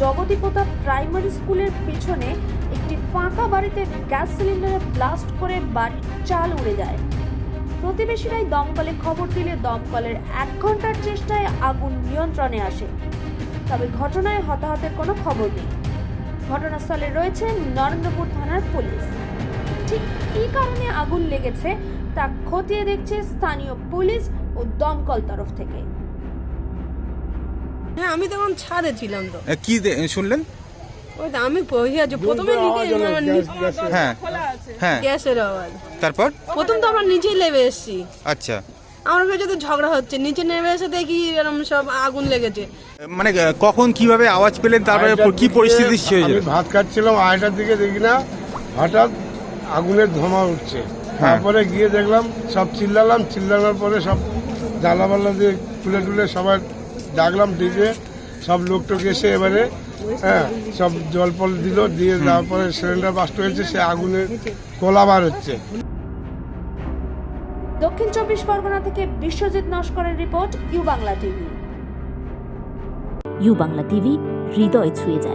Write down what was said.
জগতিপোতা primary স্কুলের পিছনে একটি ফাঁকা বাড়িতে গ্যাস সিলিন্ডারে ব্লাস্ট করে বাড়ির চাল উড়ে যায়। প্রতিবেশীরাই দমকলে খবর দিলে দমকলের এক ঘণ্টার চেষ্টায় আগুন নিয়ন্ত্রণে আসে। তবে ঘটনায় হতাহতের কোনো খবর নেই। ঘটনাস্থলে রয়েছে নরেন্দ্রপুর থানার পুলিশ। ঠিক কী কারণে আগুন লেগেছে তা খতিয়ে দেখছে স্থানীয় পুলিশ ও দমকল তরফ থেকে। হ্যাঁ আমি তখন ছাদে ছিলাম তো। এ, কি দে- শুনলেন? ওই তো আমি আছি প্রথমে নিচে আমার নি- হ্যাঁ হ্যাঁ। গ্যাসের আওয়াজ। তারপর? প্রথম তো আমরা নিচেই নেমে এসেছি। আচ্ছা। আমার কাছে তো ঝগড়া হচ্ছে নিচে নেমে এসে দেখি এরকম সব আগুন লেগেছে। মানে আহ, কখন কীভাবে আওয়াজ পেলেন তারপরে আড়াইটার কি দিকে পরিস্থিতি সৃষ্টি হয়েছিল? আমি ভাত খাচ্ছিলাম আড়াইটার দিকে দেখি না হঠাৎ আগুনের ধোঁয়া উঠছে। হ্যাঁ। তারপরে গিয়ে দেখলাম সব চিল্লালাম চিল্লানোর পরে সব জ্বালাবাল্লা দিয়ে তুলে তুলে সবাই ডাকলাম ডেকে সব লোক টোক এসে এবারে হ্যাঁ সব জল ফল দিল দিয়ে তারপরে সিলিন্ডার বাস্ট হয়েছে সে আগুনের কোলা বার হচ্ছে। দক্ষিণ চব্বিশ পরগনা থেকে Biswajit নস্করের report U Bangla TV. U Bangla TV হৃদয় ছুঁয়ে যায়।